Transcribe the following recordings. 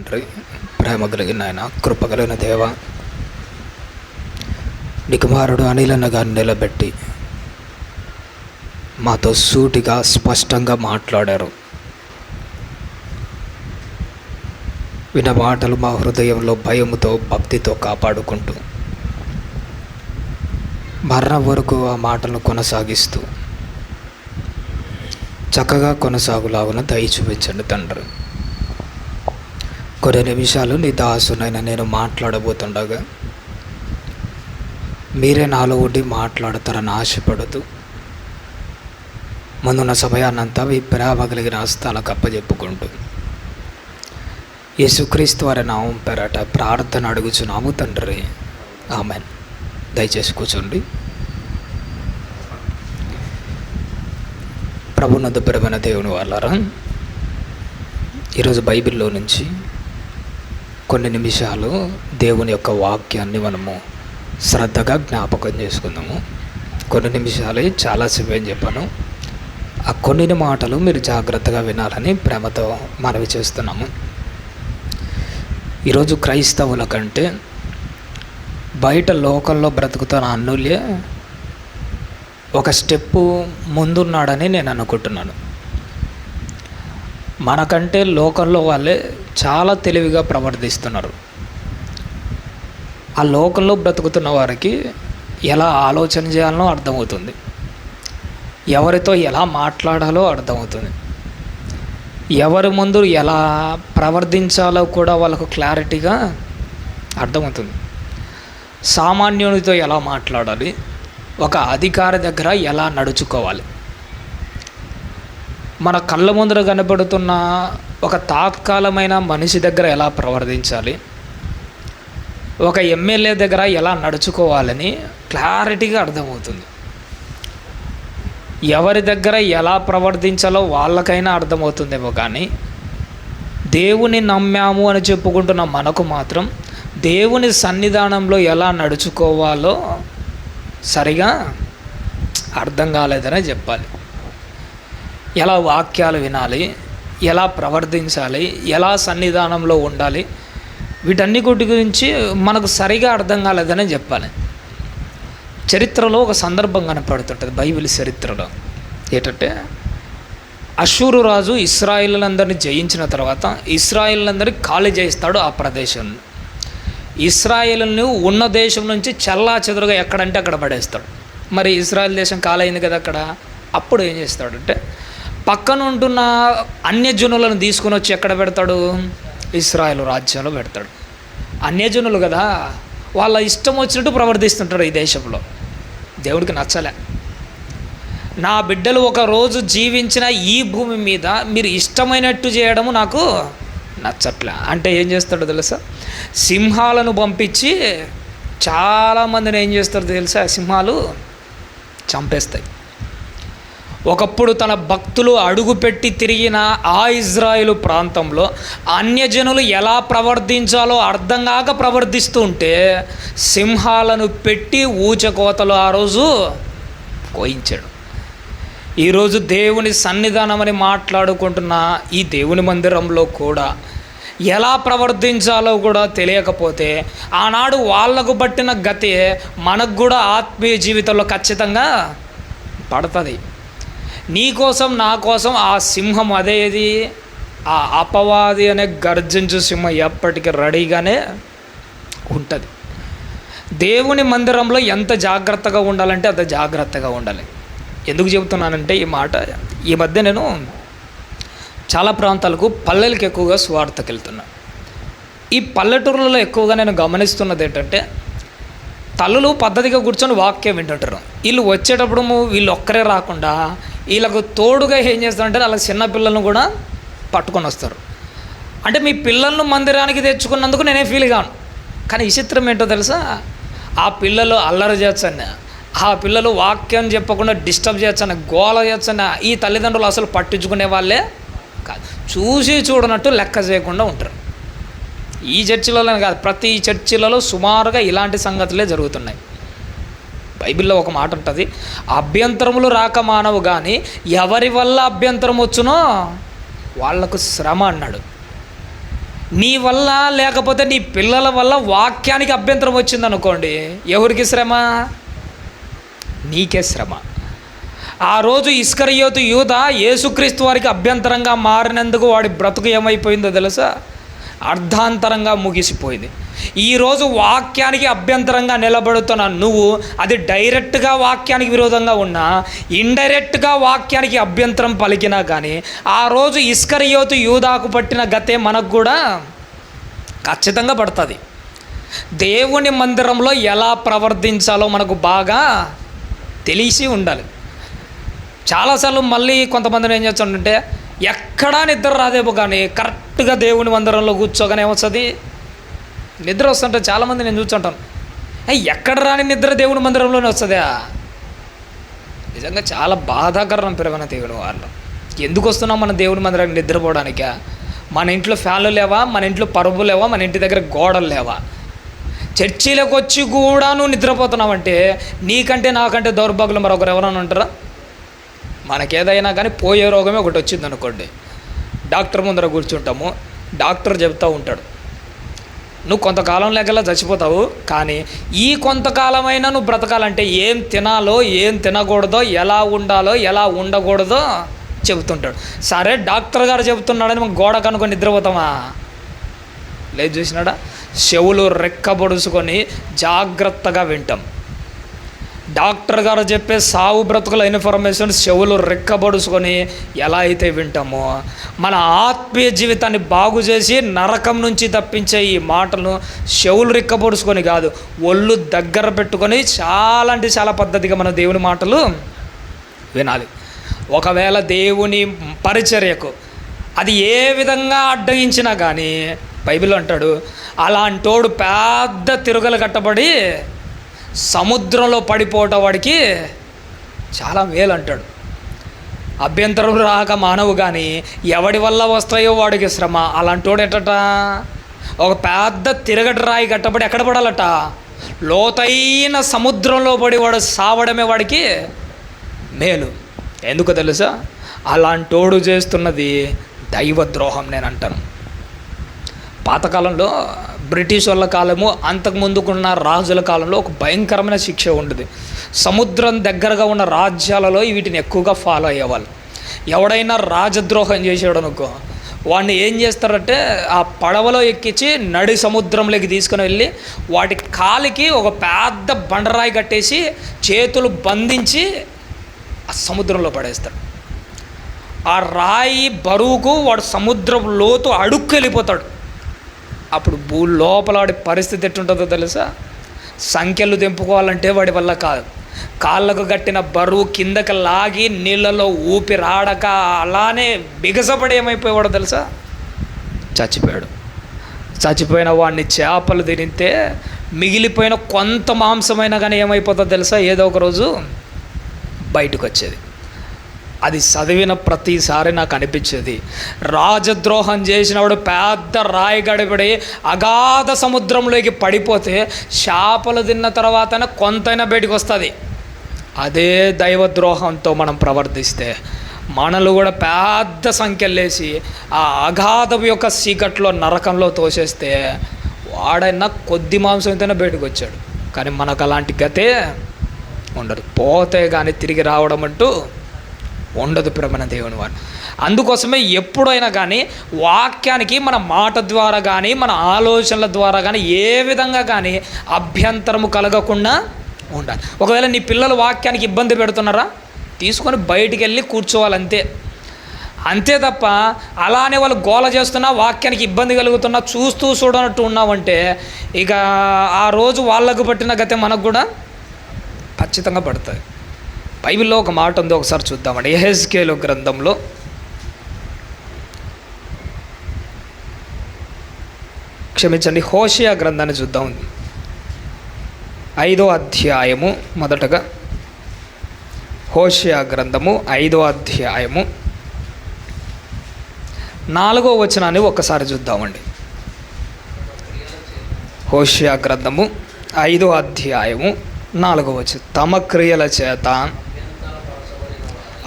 తండ్రి ప్రేమ కలిగిన ఆయన కృప కలిగిన దేవ. నీ కుమారుడు అనిలన్న గారిని నిలబెట్టి మాతో సూటిగా స్పష్టంగా మాట్లాడారు. విన మాటలు మా హృదయంలో భయముతో భక్తితో కాపాడుకుంటూ మరణం వరకు ఆ మాటలను కొనసాగిస్తూ చక్కగా కొనసాగులాగున దయ చూపించండి తండ్రి. కొన్ని నిమిషాలు నీ దాసునైన నేను మాట్లాడబోతుండగా మీరే నాలో ఉండి మాట్లాడతారని ఆశపడుతూ ముందున్న సమయాన్నంతా మీ ప్రేమ కలిగిన హస్తాలకు అప్పచెప్పుకుంటూ యేసుక్రీస్తు వారి నామం పెరట ప్రార్థన అడుగుచున్నాము తండ్రి. ఆమె దయచేసి కూర్చోండి. ప్రభునందు పెరమైన దేవుని వాళ్ళారా ఈరోజు బైబిల్లో నుంచి కొన్ని నిమిషాలు దేవుని యొక్క వాక్యాన్ని మనము శ్రద్ధగా జ్ఞాపకం చేసుకుందాము. కొన్ని నిమిషాలు చాలా సమయం చెప్పాను. ఆ కొన్ని మాటలు మీరు జాగ్రత్తగా వినాలని ప్రేమతో మనవి చేస్తున్నాము. ఈరోజు క్రైస్తవుల కంటే బయట లోకల్లో బ్రతుకుతున్న అన్నులే ఒక స్టెప్పు ముందున్నాడని నేను అనుకుంటున్నాను. మనకంటే లోకల్లో వాళ్ళే చాలా తెలివిగా ప్రవర్తిస్తున్నారు. ఆ లోకంలో బ్రతుకుతున్న వారికి ఎలా ఆలోచన చేయాలనో అర్థమవుతుంది. ఎవరితో ఎలా మాట్లాడాలో అర్థమవుతుంది. ఎవరి ముందు ఎలా ప్రవర్తించాలో కూడా వాళ్ళకు క్లారిటీగా అర్థమవుతుంది. సామాన్యునితో ఎలా మాట్లాడాలి? ఒక అధికారి దగ్గర ఎలా నడుచుకోవాలి? మన కళ్ళ ముందర కనబడుతున్న ఒక తాత్కాలమైన మనిషి దగ్గర ఎలా ప్రవర్తించాలి? ఒక ఎమ్మెల్యే దగ్గర ఎలా నడుచుకోవాలని క్లారిటీగా అర్థమవుతుంది. ఎవరి దగ్గర ఎలా ప్రవర్తించాలో వాళ్ళకైనా అర్థమవుతుందేమో కానీ దేవుని నమ్మాము అని చెప్పుకుంటున్న మనకు మాత్రం దేవుని సన్నిధానంలో ఎలా నడుచుకోవాలో సరిగా అర్థం కాలేదనే చెప్పాలి. ఎలా వాక్యాలు వినాలి ఎలా ప్రవర్తించాలి ఎలా సన్నిధానంలో ఉండాలి వీటన్నిటి గురించి మనకు సరిగా అర్థం కాలేదనే చెప్పాలి. చరిత్రలో ఒక సందర్భం కనపడుతుంటుంది బైబిల్ చరిత్రలో. ఏంటంటే అశూరు రాజు ఇస్రాయిలందరినీ జయించిన తర్వాత ఇస్రాయిలందరినీ ఖాళీ చేస్తాడు ఆ ప్రదేశంలో ఇస్రాయిల్ని ఉన్న దేశం నుంచి చల్లా చెదురుగా ఎక్కడంటే అక్కడ పడేస్తాడు. మరి ఇస్రాయల్ దేశం ఖాళీ అయింది కదా అక్కడ? అప్పుడు ఏం చేస్తాడంటే పక్కన ఉంటున్న అన్యజనులను తీసుకుని వచ్చి ఎక్కడ పెడతాడు? ఇస్రాయల్ రాజ్యంలో పెడతాడు. అన్యజనులు కదా వాళ్ళ ఇష్టం వచ్చినట్టు ప్రవర్తిస్తుంటారు ఈ దేశంలో. దేవుడికి నచ్చలే. నా బిడ్డలు ఒకరోజు జీవించిన ఈ భూమి మీద మీరు ఇష్టమైనట్టు చేయడము నాకు నచ్చట్లే. అంటే ఏం చేస్తాడో తెలుసా? సింహాలను పంపించి చాలామందిని ఏం చేస్తారో తెలుసా? సింహాలు చంపేస్తాయి. ఒకప్పుడు తన భక్తులు అడుగుపెట్టి తిరిగిన ఆ ఇజ్రాయిలు ప్రాంతంలో అన్యజనులు ఎలా ప్రవర్తించాలో అర్థం కాక ప్రవర్తిస్తూ ఉంటే సింహాలను పెట్టి ఊచకోతలు ఆ రోజు కోయించాడు. ఈరోజు దేవుని సన్నిధానం అని మాట్లాడుకుంటున్న ఈ దేవుని మందిరంలో కూడా ఎలా ప్రవర్తించాలో కూడా తెలియకపోతే ఆనాడు వాళ్ళకు పట్టిన గతే మనకు కూడా ఆత్మీయ జీవితంలో ఖచ్చితంగా పడుతుంది. నీ కోసం నా కోసం ఆ సింహం అదేది? ఆ అపవాది అనే గర్జించు సింహం ఎప్పటికీ రెడీగానే ఉంటుంది. దేవుని మందిరంలో ఎంత జాగ్రత్తగా ఉండాలంటే అంత జాగ్రత్తగా ఉండాలి. ఎందుకు చెబుతున్నానంటే ఈ మాట ఈ మధ్య నేను చాలా ప్రాంతాలకు పల్లెలకు ఎక్కువగా స్వార్థకి వెళ్తున్నా ఈ పల్లెటూర్లలో ఎక్కువగా నేను గమనిస్తున్నది ఏంటంటే తల్లులు పద్ధతిగా కూర్చొని వాక్యం వింటుంటారు. వీళ్ళు వచ్చేటప్పుడు వీళ్ళు ఒక్కరే రాకుండా వీళ్ళకు తోడుగా ఏం చేస్తారంటే వాళ్ళ చిన్న పిల్లలను కూడా పట్టుకొని వస్తారు. అంటే మీ పిల్లలను మందిరానికి తెచ్చుకున్నందుకు నేనే ఫీల్ కాను కానీ విచిత్రం ఏంటో తెలుసా? ఆ పిల్లలు అల్లరి చేయొచ్చని ఆ పిల్లలు వాక్యం చెప్పకుండా డిస్టర్బ్ చేయొచ్చని గోల చేయొచ్చని ఈ తల్లిదండ్రులు అసలు పట్టించుకునే వాళ్ళే కాదు. చూసి చూడనట్టు లెక్క చేయకుండా ఉంటారు. ఈ చర్చిలలో కాదు ప్రతి చర్చిలలో సుమారుగా ఇలాంటి సంగతులే జరుగుతున్నాయి. బైబిల్లో ఒక మాట ఉంటుంది అభ్యంతరములు రాక మానవు కానీ ఎవరి వల్ల అభ్యంతరం వచ్చునో వాళ్ళకు శ్రమ అన్నాడు. నీ వల్ల లేకపోతే నీ పిల్లల వల్ల వాక్యానికి అభ్యంతరం వచ్చిందనుకోండి ఎవరికి శ్రమ? నీకే శ్రమ. ఆ రోజు ఇస్కరియోతు యూత యేసుక్రీస్తు వారికి అభ్యంతరంగా మారినందుకు వాడి బ్రతుకు ఏమైపోయిందో తెలుసా? అర్ధాంతరంగా ముగిసిపోయింది. ఈరోజు వాక్యానికి అభ్యంతరంగా నిలబడుతున్న నువ్వు అది డైరెక్ట్గా వాక్యానికి విరోధంగా ఉన్నా ఇండైరెక్ట్గా వాక్యానికి అభ్యంతరం పలికినా కానీ ఆ రోజు ఇస్కరియోతు యూదాకు పట్టిన గతే మనకు కూడా ఖచ్చితంగా పడుతుంది. దేవుని మందిరంలో ఎలా ప్రవర్తించాలో మనకు బాగా తెలిసి ఉండాలి. చాలాసార్లు మళ్ళీ కొంతమందిని ఏం చేస్తుంటే ఎక్కడా నిద్ర రాదేమో కానీ కరెక్ట్గా దేవుని మందిరంలో కూర్చోగానే ఏమొస్తుంది? నిద్ర వస్తుంటే చాలామంది నేను చూస్తుంటాను. ఎక్కడ రాని నిద్ర దేవుని మందిరంలోనే వస్తుందా? నిజంగా చాలా బాధాకరం పెరగన దేవుని వాళ్ళు ఎందుకు వస్తున్నాం మన దేవుని మందిరానికి నిద్రపోవడానికా? మన ఇంట్లో ఫ్యాన్లు లేవా? మన ఇంట్లో పరుపు లేవా? మన ఇంటి దగ్గర గోడలు లేవా? చర్చిలకు వచ్చి కూడా నువ్వు నిద్రపోతున్నావంటే నీకంటే నాకంటే దౌర్భాగ్యులు మరొకరు ఎవరైనా ఉంటారా? మనకేదైనా కానీ పోయే రోగమే ఒకటి వచ్చింది అనుకోండి డాక్టర్ ముందర కూర్చుంటాము. డాక్టర్ చెప్తూ ఉంటాడు. నువ్వు కొంతకాలం లేకలా చచ్చిపోతావు. కానీ ఈ కొంతకాలమైనా నువ్వు బ్రతకాలంటే ఏం తినాలో ఏం తినకూడదో ఎలా ఉండాలో ఎలా ఉండకూడదో చెబుతుంటాడు. సరే డాక్టర్ గారు చెబుతున్నాడని మనం గోడ కనుకొని నిద్రపోతామా? లేదు చూసినాడా? చెవులు రెక్కబొడుచుకొని జాగ్రత్తగా వింటాం. డాక్టర్ గారు చెప్పే సావు బ్రతుకుల ఇన్ఫర్మేషన్ చెవులు రెక్కబడుచుకొని ఎలా అయితే వింటామో మన ఆత్మీయ జీవితాన్ని బాగు చేసి నరకం నుంచి తప్పించే ఈ మాటను చెవులు రెక్కబడుచుకొని కాదు ఒళ్ళు దగ్గర పెట్టుకొని చాలా అంటే చాలా పద్ధతిగా మన దేవుని మాటలు వినాలి. ఒకవేళ దేవుని పరిచర్యకు అది ఏ విధంగా అడ్డగించినా కానీ బైబిల్ అంటాడు అలాంటోడు పెద్ద తిరుగలు కట్టబడి సముద్రంలో పడిపోవటం వాడికి చాలా మేలు అంటాడు అభ్యంతరం రాక మానవు కానీ ఎవడి వల్ల వస్తాయో వాడికి శ్రమ. అలాంటోడు ఎట్టట ఒక పెద్ద తిరగటి రాయి కట్టబడి ఎక్కడ పడాలట? లోతైన సముద్రంలో పడి వాడు సావడమే వాడికి మేలు. ఎందుకు తెలుసా? అలాంటోడు చేస్తున్నది దైవద్రోహం నేను అంటాను పాతకాలంలో బ్రిటిష్ వాళ్ళ కాలము అంతకు ముందుకున్న రాజుల కాలంలో ఒక భయంకరమైన శిక్ష ఉండేది. సముద్రం దగ్గరగా ఉన్న రాజ్యాలలో వీటిని ఎక్కువగా ఫాలో అయ్యేవాళ్ళు. ఎవడైనా రాజద్రోహం చేసాడు అనుకో వాడిని ఏం చేస్తారంటే ఆ పడవలో ఎక్కించి నడి సముద్రంలోకి తీసుకుని వెళ్ళి వాటి కాలికి ఒక పెద్ద బండరాయి కట్టేసి చేతులు బంధించి ఆ సముద్రంలో పడేస్తాడు ఆ రాయి బరువుకు వాడు సముద్రం లోతు అడుక్కు వెళ్ళిపోతాడు. అప్పుడు భూ లోపల వాడి పరిస్థితి ఎట్టుంటుందో తెలుసా? సంఖ్యలు తెంపుకోవాలంటే వాడి వల్ల కాదు. కాళ్ళకు కట్టిన బరువు కిందకి లాగి నీళ్ళలో ఊపిరాడక అలానే బిగసపడి ఏమైపోయాడో తెలుసా? చచ్చిపోయాడు. చచ్చిపోయిన వాడిని చేపలు తినితే మిగిలిపోయిన కొంత మాంసమైనా కానీ ఏమైపోతుందో తెలుసా? ఏదో ఒక రోజు బయటకు వచ్చేది అది చదివిన ప్రతిసారి నాకు అనిపించేది. రాజద్రోహం చేసినప్పుడు పెద్ద రాయి గడిపడి అగాధ సముద్రంలోకి పడిపోతే చేపలు తిన్న తర్వాతనే కొంతైనా బయటకు వస్తుంది. అదే దైవద్రోహంతో మనం ప్రవర్తిస్తే మనలు కూడా పెద్ద సంఖ్యలేసి ఆ అగాధం యొక్క సీకట్లో నరకంలో తోసేస్తే వాడైనా కొద్ది మాంసం బయటకు వచ్చాడు. కానీ మనకు అలాంటి గతే ఉండదు. పోతే కానీ తిరిగి రావడం అంటూ ఉండదు ప్రమణ దేవుని వారు. అందుకోసమే ఎప్పుడైనా కానీ వాక్యానికి మన మాట ద్వారా కానీ మన ఆలోచనల ద్వారా కానీ ఏ విధంగా కానీ అభ్యంతరము కలగకుండా ఉండాలి. ఒకవేళ నీ పిల్లలు వాక్యానికి ఇబ్బంది పెడుతున్నారా? తీసుకొని బయటికి వెళ్ళి కూర్చోవాలి అంతే అంతే తప్ప అలానే వాళ్ళు గోల చేస్తున్నా వాక్యానికి ఇబ్బంది కలుగుతున్నా చూస్తూ చూడనట్టు ఉన్నామంటే ఇక ఆ రోజు వాళ్ళకు పట్టిన గతే మనకు కూడా ఖచ్చితంగా పడుతుంది బైబిల్లో ఒక మాట ఉంది ఒకసారి చూద్దామండి. ఎహెస్కేలు గ్రంథంలో క్షమించండి హోషియా గ్రంథాన్ని చూద్దాం. ఐదో అధ్యాయము మొదటగా హోషియా గ్రంథము ఐదో అధ్యాయము నాలుగో వచనాన్ని ఒక్కసారి చూద్దామండి. హోషియా గ్రంథము ఐదో అధ్యాయము నాలుగో వచనం. తమ క్రియల చేత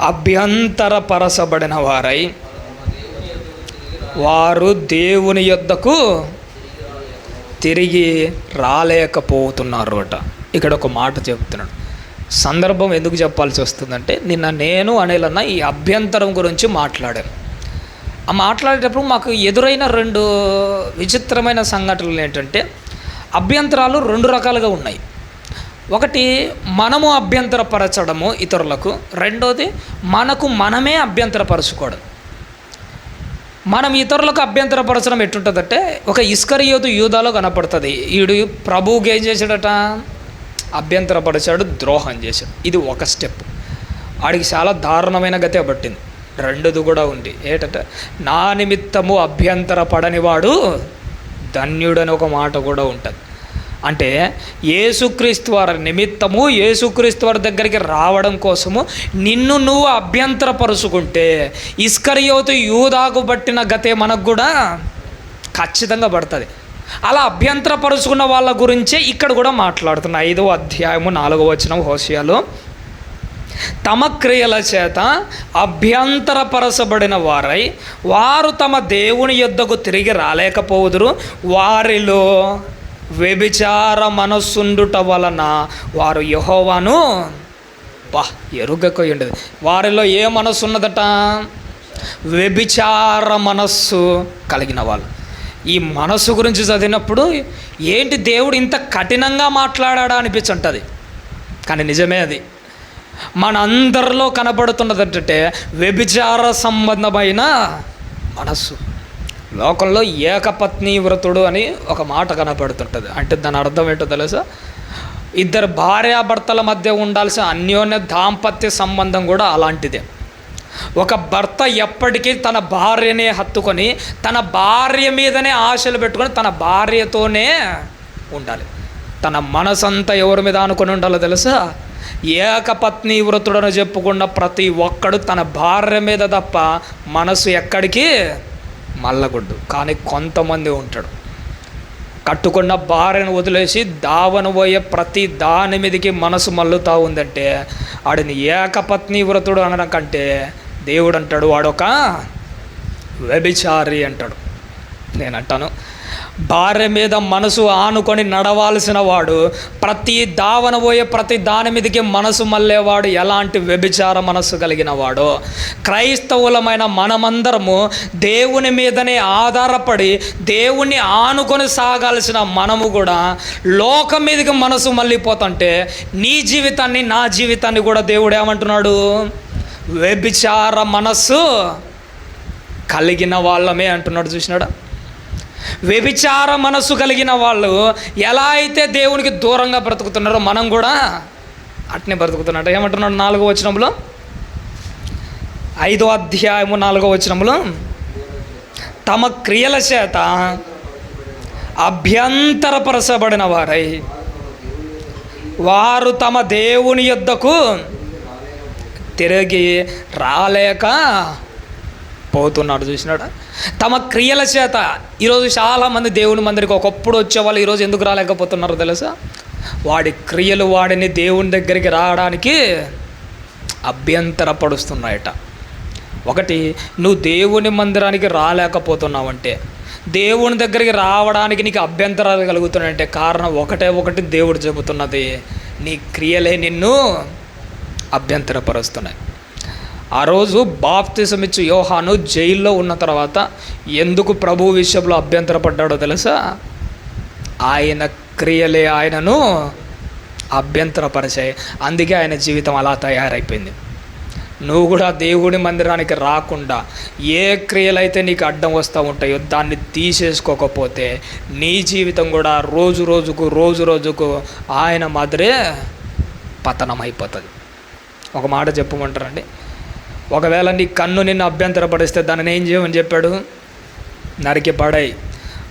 అభ్యంతరపరచబడిన వారై వారు దేవుని యొద్దకు తిరిగి రాలేకపోతున్నారు అట ఇక్కడ ఒక మాట చెప్తున్నాడు. సందర్భం ఎందుకు చెప్పాల్సి వస్తుందంటే నిన్న నేను అనేలన్న ఈ అభ్యంతరం గురించి మాట్లాడాను. ఆ మాట్లాడేటప్పుడు మాకు ఎదురైన రెండు విచిత్రమైన సంఘటనలు ఏంటంటే అభ్యంతరాలు రెండు రకాలుగా ఉన్నాయి. ఒకటి మనము అభ్యంతరపరచడము ఇతరులకు రెండోది మనకు మనమే అభ్యంతరపరచుకోవడం. మనం ఇతరులకు అభ్యంతరపరచడం ఎట్టుంటుందంటే ఒక ఇస్కరియోతు యూదాలో కనపడుతుంది. ఈడు ప్రభువుకి ఏం చేశాడట? అభ్యంతరపరిచాడు ద్రోహం చేశాడు. ఇది ఒక స్టెప్. వాడికి చాలా దారుణమైన గతే పట్టింది. రెండోది కూడా ఉంది. ఏంటంటే నా నిమిత్తము అభ్యంతరపడనివాడు ధన్యుడని ఒక మాట కూడా ఉంటుంది. అంటే ఏసుక్రీస్తు వారి నిమిత్తము ఏసుక్రీస్తు వారి దగ్గరికి రావడం కోసము నిన్ను నువ్వు అభ్యంతరపరుచుకుంటే ఇస్కరియోతు యూదాకు పట్టిన గతే మనకు కూడా ఖచ్చితంగా పడుతుంది. అలా అభ్యంతరపరుచుకున్న వాళ్ళ గురించే ఇక్కడ కూడా మాట్లాడుతున్నా. ఐదో అధ్యాయము నాలుగో వచనం హోషియాలో. తమ క్రియల చేత అభ్యంతరపరచబడిన వారై వారు తమ దేవుని యొద్దకు తిరిగి రాలేకపోదురు. వారిలో వ్యభిచార మనస్సుండుట వలన వారు యహోవాను బా ఎరుగకొయి ఉండదు వారిలో ఏ మనస్సు ఉన్నదట వ్యభిచార మనస్సు కలిగిన వాళ్ళు. ఈ మనస్సు గురించి చదివినప్పుడు ఏంటి దేవుడు ఇంత కఠినంగా మాట్లాడా అనిపించుంటుంది. కానీ నిజమే అది. మన అందరిలో కనబడుతున్నది వ్యభిచార సంబంధమైన మనస్సు. లోకంలో ఏకపత్ని వ్రతుడు అని ఒక మాట కనపడుతుంటుంది. అంటే దాని అర్థం ఏంటో తెలుసా? ఇద్దరు భార్యాభర్తల మధ్య ఉండాల్సిన అన్యోన్య దాంపత్య సంబంధం కూడా అలాంటిదే. ఒక భర్త ఎప్పటికీ తన భార్యనే హత్తుకొని తన భార్య మీదనే ఆశలు పెట్టుకొని తన భార్యతోనే ఉండాలి. తన మనసంతా ఎవరి మీద అనుకొని ఉండాలో తెలుసా? ఏకపత్ని వ్రతుడని చెప్పుకున్న ప్రతి ఒక్కడు తన భార్య మీద తప్ప మనసు ఎక్కడికి మల్లగొడ్డు. కానీ కొంతమంది ఉంటాడు. కట్టుకున్న భార్యను వదిలేసి దావన పోయే ప్రతి దాని మీదకి మనసు మల్లుతా ఉందంటే ఆడిని ఏకపత్ని వ్రతుడు అనడం కంటే దేవుడు అంటాడు వాడొక వ్యభిచారి అంటాడు. నేను అంటాను భార్య మీద మనసు ఆనుకొని నడవాల్సిన వాడు ప్రతి దావన పోయే ప్రతి దాని మీదకి మనసు మళ్ళేవాడు ఎలాంటి వ్యభిచార మనస్సు కలిగిన వాడు. క్రైస్తవులమైన మనమందరము దేవుని మీదనే ఆధారపడి దేవుణ్ణి ఆనుకొని సాగాల్సిన మనము కూడా లోకం మీదకి మనసు మళ్ళీపోతుంటే నీ జీవితాన్ని నా జీవితాన్ని కూడా దేవుడు ఏమంటున్నాడు? వ్యభిచార మనస్సు కలిగిన వాళ్ళమే అంటున్నాడు చూసినాడా? వ్యభిచార మనస్సు కలిగిన వాళ్ళు ఎలా అయితే దేవునికి దూరంగా బ్రతుకుతున్నారో మనం కూడా అట్నే బ్రతుకుతున్నట్టు. ఏమంటున్నాడు నాలుగో వచనంలో? ఐదో అధ్యాయము నాలుగో వచనంలో? తమ క్రియల చేత అభ్యంతరపరచబడిన వారై వారు తమ దేవుని యొద్దకు తిరిగి రాలేక పోతున్నాడు. చూసినాడా? తమ క్రియల చేత ఈరోజు చాలామంది దేవుని మందిరికి ఒకప్పుడు వచ్చేవాళ్ళు ఈరోజు ఎందుకు రాలేకపోతున్నారో తెలుసా? వాడి క్రియలు వాడిని దేవుని దగ్గరికి రావడానికి అభ్యంతరపడుస్తున్నాయట. ఒకటి నువ్వు దేవుని మందిరానికి రాలేకపోతున్నావంటే దేవుని దగ్గరికి రావడానికి నీకు అభ్యంతరాలు కలుగుతున్నాయంటే కారణం ఒకటే ఒకటి దేవుడు చెబుతున్నది నీ క్రియలే నిన్ను అభ్యంతరపరుస్తున్నాయి. ఆ రోజు బాప్తిసం ఇచ్చి యోహాను జైల్లో ఉన్న తర్వాత ఎందుకు ప్రభు విషయంలో అభ్యంతరపడ్డాడో తెలుసా? ఆయన క్రియలే ఆయనను అభ్యంతరపరిచాయి. అందుకే ఆయన జీవితం అలా తయారైపోయింది. నువ్వు కూడా దేవుడి మందిరానికి రాకుండా ఏ క్రియలైతే నీకు అడ్డం వస్తూ ఉంటాయో దాన్ని తీసేసుకోకపోతే నీ జీవితం కూడా రోజు రోజుకు రోజు రోజుకు ఆయన మాదిరే పతనం అయిపోతుంది ఒక మాట చెప్పమంటారండి ఒకవేళ నీ కన్ను నిన్ను అభ్యంతరపడిస్తే దానిని ఏం చేయమని చెప్పాడు? నరికి పడాయి.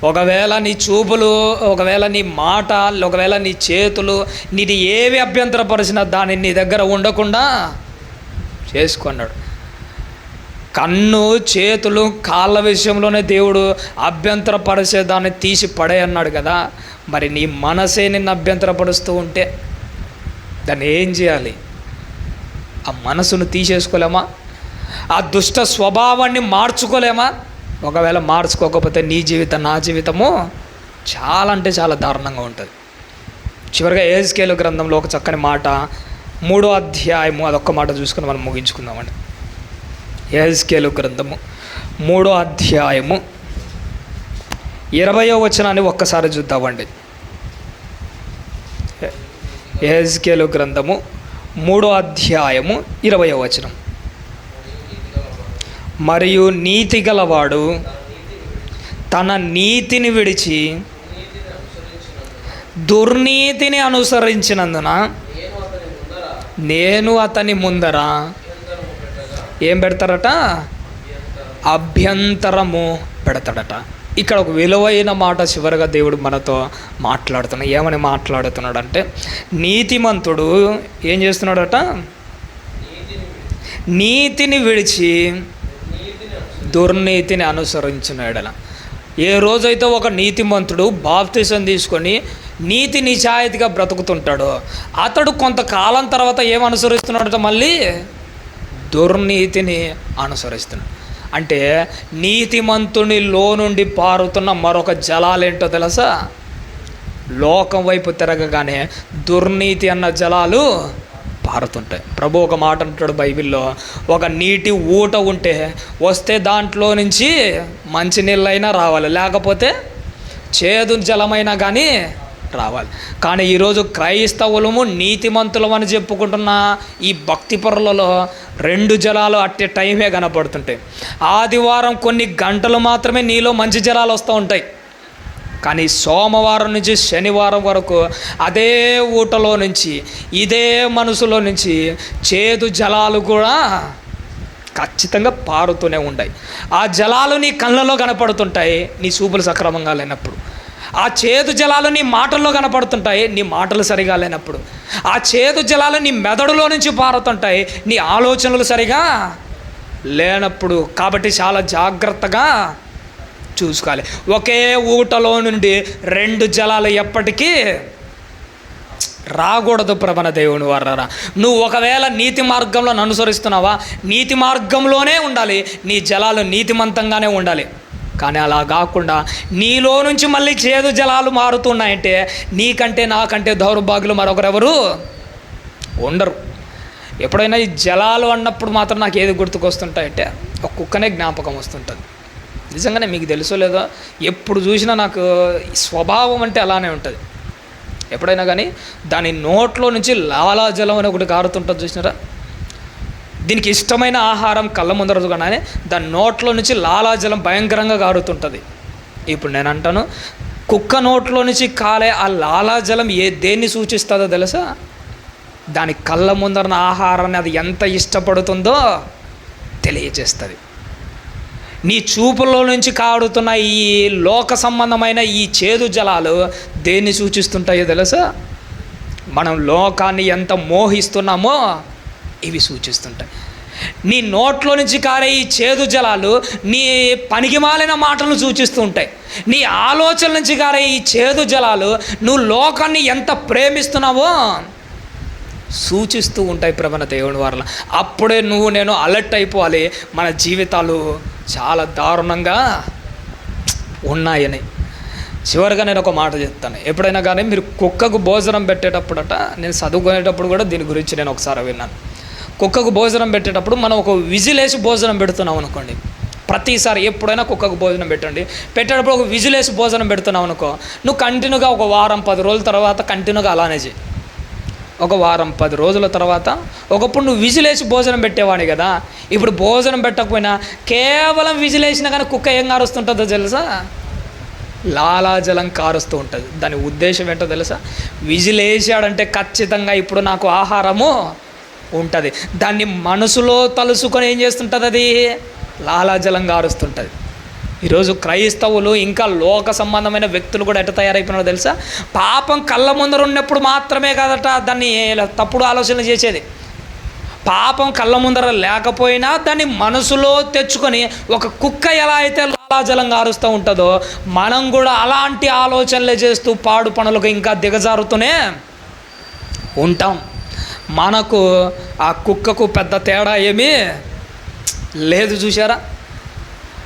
ఒకవేళ నీ చూపులు ఒకవేళ నీ మాట ఒకవేళ నీ చేతులు నీది ఏవి అభ్యంతరపరిచినా దాని నీ దగ్గర ఉండకుండా చేసుకున్నాడు. కన్ను చేతులు కాళ్ళ విషయంలోనే దేవుడు అభ్యంతరపరిచే దాన్ని తీసి పడే అన్నాడు కదా. మరి నీ మనసే నిన్ను అభ్యంతరపరుస్తూ ఉంటే దాన్ని ఏం చేయాలి? ఆ మనసును తీసేసుకోలేమా? ఆ దుష్ట స్వభావాన్ని మార్చుకోలేమా? ఒకవేళ మార్చుకోకపోతే నీ జీవితం నా జీవితము చాలా అంటే చాలా దారుణంగా ఉంటుంది. చివరిగా ఏజ్కేలు గ్రంథంలో ఒక చక్కని మాట మూడో అధ్యాయము అదొక్క మాట చూసుకుని మనం ముగించుకుందామండి. ఏజ్కేలు గ్రంథము మూడో అధ్యాయము ఇరవయో వచనాన్ని ఒక్కసారి చూద్దామండి. ఏజ్కేలు గ్రంథము మూడో అధ్యాయము ఇరవయో వచనం. మరియు నీతి గలవాడు తన నీతిని విడిచి దుర్నీతిని అనుసరించినందున నేను అతని ముందర ఏం పెడతారట? అభ్యంతరము పెడతాడట. ఇక్కడ ఒక విలువైన మాట చివరిగా దేవుడు మనతో మాట్లాడుతున్నాడు ఏమని మాట్లాడుతున్నాడు అంటే నీతిమంతుడు ఏం చేస్తున్నాడట? నీతిని విడిచి దుర్నీతిని అనుసరించిన ఎడల. ఏ రోజైతే ఒక నీతిమంతుడు బాప్తిసం తీసుకొని నీతి నిజాయితీగా బ్రతుకుతుంటాడో అతడు కొంతకాలం తర్వాత ఏం మళ్ళీ? దుర్నీతిని అనుసరిస్తున్నాడు. అంటే నీతిమంతుని లో నుండి పారుతున్న మరొక జలాలేంటో తెలుసా? లోకం వైపు తిరగగానే దుర్నీతి అన్న జలాలు పారుతుంటాయి. ప్రభు ఒక మాట అంటాడు బైబిల్లో ఒక నీటి ఊట ఉంటే వస్తే దాంట్లో నుంచి మంచి నీళ్ళైనా రావాలి. లేకపోతే చేదు జలమైనా కానీ రావాలి. కానీ ఈరోజు క్రైస్తవులము నీతిమంతులం అని చెప్పుకుంటున్న ఈ భక్తి పొరలలో రెండు జలాలు అట్టే టైమే కనపడుతుంటాయి. ఆదివారం కొన్ని గంటలు మాత్రమే నీలో మంచి జలాలు వస్తూ ఉంటాయి. కానీ సోమవారం నుంచి శనివారం వరకు అదే ఊటలో నుంచి ఇదే మనసులో నుంచి చేదు జలాలు కూడా ఖచ్చితంగా పారుతూనే ఉంటాయి ఆ జలాలు నీ కళ్ళలో కనపడుతుంటాయి నీ చూపులు సక్రమంగా లేనప్పుడు. ఆ చేదు జలాలు నీ మాటల్లో కనపడుతుంటాయి నీ మాటలు సరిగా లేనప్పుడు. ఆ చేదు జలాలు నీ మెదడులో నుంచి పారుతుంటాయి నీ ఆలోచనలు సరిగా లేనప్పుడు. కాబట్టి చాలా జాగ్రత్తగా చూసుకోవాలి. ఒకే ఊటలో నుండి రెండు జలాలు ఎప్పటికీ రాకూడదు ప్రభణ దేవుని వారా నువ్వు ఒకవేళ నీతి మార్గంలో అనుసరిస్తున్నావా నీతి మార్గంలోనే ఉండాలి నీ జలాలు నీతిమంతంగానే ఉండాలి. కానీ అలా కాకుండా నీలో నుంచి మళ్ళీ చేదు జలాలు మారుతున్నాయంటే నీకంటే నాకంటే దౌర్భాగ్యులు మరొకరెవరు ఉండరు. ఎప్పుడైనా ఈ జలాలు అన్నప్పుడు మాత్రం నాకు ఏది గుర్తుకొస్తుంటాయంటే ఒక కుక్కనే జ్ఞాపకం వస్తుంటుంది. నిజంగానే మీకు తెలుసో లేదో ఎప్పుడు చూసినా నాకు స్వభావం అంటే అలానే ఉంటుంది. ఎప్పుడైనా కానీ దాని నోట్లో నుంచి లాలాజలం అని ఒకటి కారుతుంటుంది చూసినారా? దీనికి ఇష్టమైన ఆహారం కళ్ళ ముందరదు కానీ దాని నోట్లో నుంచి లాలాజలం భయంకరంగా కారుతుంటుంది. ఇప్పుడు నేను అంటాను కుక్క నోట్లో నుంచి కాలే ఆ లాలాజలం ఏ దేన్ని సూచిస్తుందో తెలుసా? దాని కళ్ళ ముందరన ఆహారాన్ని అది ఎంత ఇష్టపడుతుందో తెలియజేస్తుంది. నీ చూపుల్లో నుంచి కాడుతున్న ఈ లోక సంబంధమైన ఈ చేదు జలాలు దేన్ని సూచిస్తుంటాయో తెలుసా? మనం లోకాన్ని ఎంత మోహిస్తున్నామో ఇవి సూచిస్తుంటాయి. నీ నోట్లో నుంచి కారే ఈ చేదు జలాలు నీ పనికిమాలిన మాటలను సూచిస్తూ ఉంటాయి. నీ ఆలోచన నుంచి కారే ఈ చేదు జలాలు నువ్వు లోకాన్ని ఎంత ప్రేమిస్తున్నావో సూచిస్తూ ఉంటాయి ప్రవణ దేవుని వారిలో. అప్పుడే నువ్వు నేను అలర్ట్ అయిపోవాలి మన జీవితాలు చాలా దారుణంగా ఉన్నాయని. చివరిగా నేను ఒక మాట చెప్తాను. ఎప్పుడైనా కానీ మీరు కుక్కకు భోజనం పెట్టేటప్పుడట నేను చదువుకునేటప్పుడు కూడా దీని గురించి నేను ఒకసారి విన్నాను. కుక్కకు భోజనం పెట్టేటప్పుడు మనం ఒక విజిలేసి భోజనం పెడుతున్నాం అనుకోండి. ప్రతిసారి ఎప్పుడైనా కుక్కకు భోజనం పెట్టండి. పెట్టేటప్పుడు ఒక విజిలేసి భోజనం పెడుతున్నావు అనుకో నువ్వు కంటిన్యూగా ఒక వారం పది రోజుల తర్వాత కంటిన్యూగా అలానే చేయి. ఒక వారం పది రోజుల తర్వాత ఒకప్పుడు నువ్వు విజిలేసి భోజనం పెట్టేవాడి కదా. ఇప్పుడు భోజనం పెట్టకపోయినా కేవలం విజిలేసినా కానీ కుక్క ఏం కారుస్తుంటుందో తెలుసా? లాలాజలం కారుస్తూ ఉంటుంది. దాని ఉద్దేశం ఏంటో తెలుసా? విజిలేసాడంటే ఖచ్చితంగా ఇప్పుడు నాకు ఆహారము ఉంటుంది. దాన్ని మనసులో తలుసుకొని ఏం చేస్తుంటుంది అది? లాలాజలం కారుస్తుంటుంది. ఈరోజు క్రైస్తవులు ఇంకా లోక సంబంధమైన వ్యక్తులు కూడా ఎట్ట తయారైపోయినారో తెలుసా? పాపం కళ్ళ ముందర ఉన్నప్పుడు మాత్రమే కదట దాన్ని తప్పుడు ఆలోచన చేసేది. పాపం కళ్ళ ముందర లేకపోయినా దాన్ని మనసులో తెచ్చుకొని ఒక కుక్క ఎలా అయితే లాలాజలం కారుస్తూ ఉంటుందో మనం కూడా అలాంటి ఆలోచనలే చేస్తూ పాడు పనులకు ఇంకా దిగజారుతూనే ఉంటాం. మనకు ఆ కుక్కకు పెద్ద తేడా ఏమీ లేదు చూసారా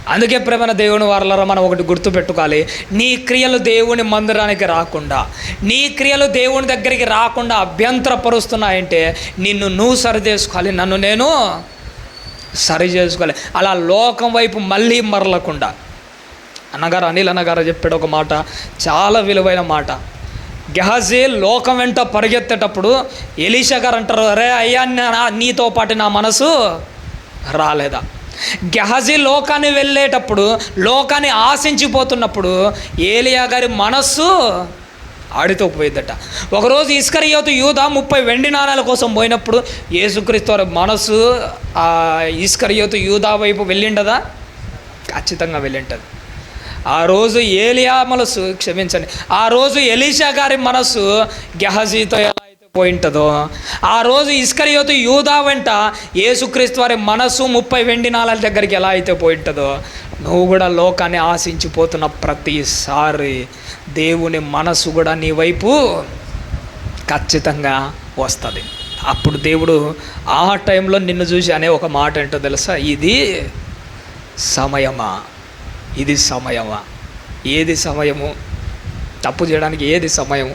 అందుకే ప్రేమైన దేవుని వారలరా మనం ఒకటి గుర్తుపెట్టుకోవాలి నీ క్రియలు దేవుని మందిరానికి రాకుండా నీ క్రియలు దేవుని దగ్గరికి రాకుండా అభ్యంతరపరుస్తున్నాయంటే నిన్ను నువ్వు సరి చేసుకోవాలి నన్ను నేను సరి చేసుకోవాలి అలా లోకం వైపు మళ్ళీ మరలకుండా. అన్నగారు అనిల్ అన్నగారు చెప్పాడు ఒక మాట చాలా విలువైన మాట. గెహజీ లోకం వెంట పరిగెత్తేటప్పుడు ఎలీషా గారు అంటారు అరే అయ్యా నా- నీతో పాటు నా మనసు రాలేదా? గెహజీ లోకాన్ని వెళ్ళేటప్పుడు లోకాన్ని ఆశించిపోతున్నప్పుడు ఏలియా గారి మనస్సు ఆడితో పోయిందట ఒకరోజు ఇస్కరియోతు యూధ ముప్పై వెండి నాణాల కోసం పోయినప్పుడు యేసుక్రీస్తు వారి మనస్సు ఆ ఇస్కరియోతు యూదా వైపు వెళ్ళిండదా? ఖచ్చితంగా వెళ్ళింటది. ఆ రోజు ఏలియా మనసు క్షమించండి. ఆ రోజు ఎలీషా గారి మనసు గెహజీతో ఎలా పోయింటదో? ఆ రోజు ఇస్కరియోతు యూదా వెంట యేసుక్రీస్తు వారి మనసు ముప్పై వెండి నాళాల దగ్గరికి ఎలా అయితే పోయింటదో నువ్వు కూడా లోకాన్ని ఆశించిపోతున్న ప్రతిసారి దేవుని మనసు కూడా నీ వైపు ఖచ్చితంగా వస్తుంది. అప్పుడు దేవుడు ఆ టైంలో నిన్ను చూసి అనే ఒక మాట ఏంటో తెలుసా? ఇది సమయమా? ఇది సమయమా? ఏది సమయము? తప్పు చేయడానికి ఏది సమయము?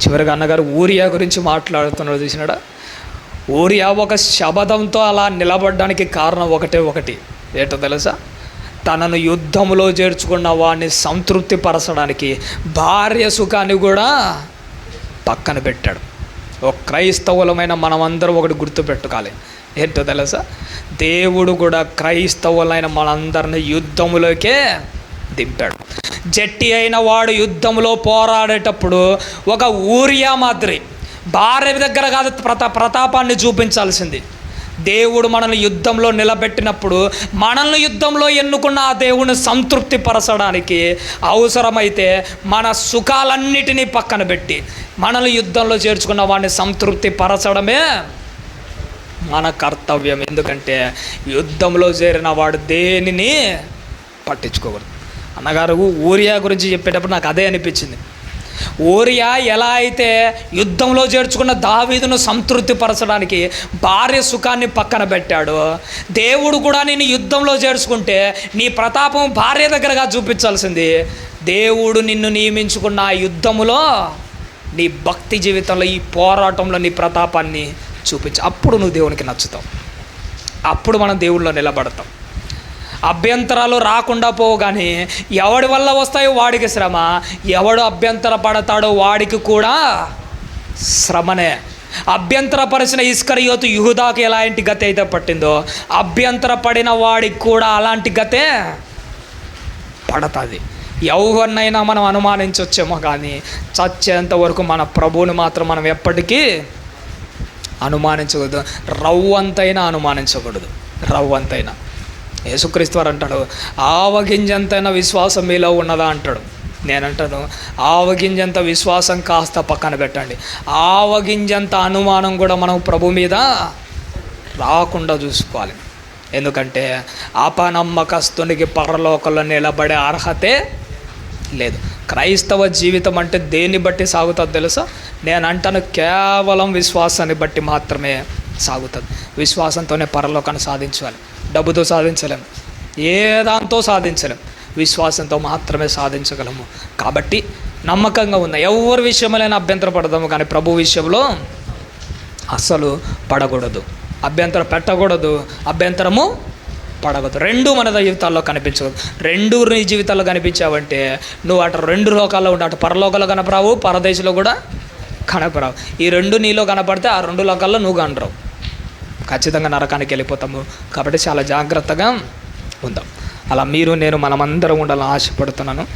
చివరిగా అన్నగారు ఊరియా గురించి మాట్లాడుతున్నాడు చూసినాడా? ఊరియా ఒక శబదంతో అలా నిలబడడానికి కారణం ఒకటే ఒకటి. ఏంటో తెలుసా? తనను యుద్ధంలో చేర్చుకున్న వాడిని సంతృప్తి పరచడానికి భార్య సుఖాన్ని కూడా పక్కన పెట్టాడు. ఒక క్రైస్తవులమైన మనమందరం ఒకటి గుర్తుపెట్టుకోవాలి. ఏంటో తెలుసా? దేవుడు కూడా క్రైస్తవులైన మనందరిని యుద్ధములోకే దింపాడు. జట్టి అయిన వాడు యుద్ధంలో పోరాడేటప్పుడు ఒక ఊరియా మాదిరి భార్య దగ్గర కాదు ప్రతా ప్రతాపాన్ని చూపించాల్సింది. దేవుడు మనల్ని యుద్ధంలో నిలబెట్టినప్పుడు మనల్ని యుద్ధంలో ఎన్నుకున్న ఆ దేవుని సంతృప్తి పరచడానికి అవసరమైతే మన సుఖాలన్నిటినీ పక్కన పెట్టి మనల్ని యుద్ధంలో చేర్చుకున్న వాడిని సంతృప్తి పరచడమే మన కర్తవ్యం. ఎందుకంటే యుద్ధంలో చేరిన వాడు దేనిని పట్టించుకోకూడదు. అన్నగారు ఊరియా గురించి చెప్పేటప్పుడు నాకు అదే అనిపించింది. ఊరియా ఎలా అయితే యుద్ధంలో చేర్చుకున్న దావీదును సంతృప్తిపరచడానికి భార్య సుఖాన్ని పక్కన పెట్టాడో దేవుడు కూడా నేను యుద్ధంలో చేర్చుకుంటే నీ ప్రతాపం భార్య దగ్గరగా చూపించాల్సింది. దేవుడు నిన్ను నియమించుకున్న ఆ యుద్ధములో నీ భక్తి జీవితంలో ఈ పోరాటంలో నీ ప్రతాపాన్ని చూపించు. అప్పుడు నువ్వు దేవునికి నచ్చుతావు. అప్పుడు మనం దేవుళ్ళో నిలబడతాం. అభ్యంతరాలు రాకుండా పోవు కానీ ఎవడి వల్ల వస్తాయో వాడికి శ్రమ ఎవడు అభ్యంతర పడతాడో వాడికి కూడా శ్రమనే. అభ్యంతరపరిచిన ఇస్కరియోతు యుహుదాకి ఎలాంటి గతి అయితే పట్టిందో అభ్యంతర పడిన వాడికి కూడా అలాంటి గతే పడతుంది. ఎవరినైనా మనం అనుమానించవచ్చేమో కానీ చచ్చేంత వరకు మన ప్రభువుని మాత్రం మనం ఎప్పటికీ అనుమానించకూడదు. రవ్వంతైనా అనుమానించకూడదు. రవ్వంతైనా. యేసుక్రీస్తు వారు అంటాడు ఆవగింజంతైనా విశ్వాసం మీలో ఉన్నదా? అంటాడు. నేనంటాను ఆవగింజంత విశ్వాసం కాస్త పక్కన పెట్టండి. ఆవగింజంత అనుమానం కూడా మనం ప్రభు మీద రాకుండా చూసుకోవాలి. ఎందుకంటే అపనమ్మకస్తునికి పరలోకంలో నిలబడే అర్హతే లేదు. క్రైస్తవ జీవితం అంటే దేన్ని బట్టి సాగుతుంది తెలుసా? నేను అంటాను కేవలం విశ్వాసాన్ని బట్టి మాత్రమే సాగుతుంది. విశ్వాసంతోనే పరలోకాన్ని సాధించాలి. డబ్బుతో సాధించలేం. ఏ దాంతో సాధించలేం. విశ్వాసంతో మాత్రమే సాధించగలము. కాబట్టి నమ్మకంగా ఉన్న ఎవరి విషయంలో అభ్యంతరపడదాము కానీ ప్రభు విషయంలో అస్సలు పడకూడదు. అభ్యంతరం పెట్టకూడదు. అభ్యంతరము పడకూడదు రెండు మన జీవితాల్లో కనిపించకూడదు రెండు నీ జీవితాల్లో కనిపించావంటే నువ్వు అటు రెండు లోకాల్లో ఉంటే అటు పరలోకాల్లో కనపరావు పరదేశంలో కూడా కనపరావు. ఈ రెండు నీలో కనపడితే ఆ రెండు లోకాల్లో నువ్వు కనరావు ఖచ్చితంగా నరకానికి వెళ్ళిపోతాము. కాబట్టి చాలా జాగ్రత్తగా ఉందాం. అలా మీరు నేను మనమందరం ఉండాలని ఆశపడుతున్నాను.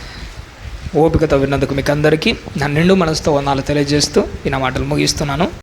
ఓపికతో విన్నందుకు మీకు అందరికీ నా నిండు మనసుతో వందాలు తెలియజేస్తూ ఈ నా మాటలు ముగిస్తున్నాను.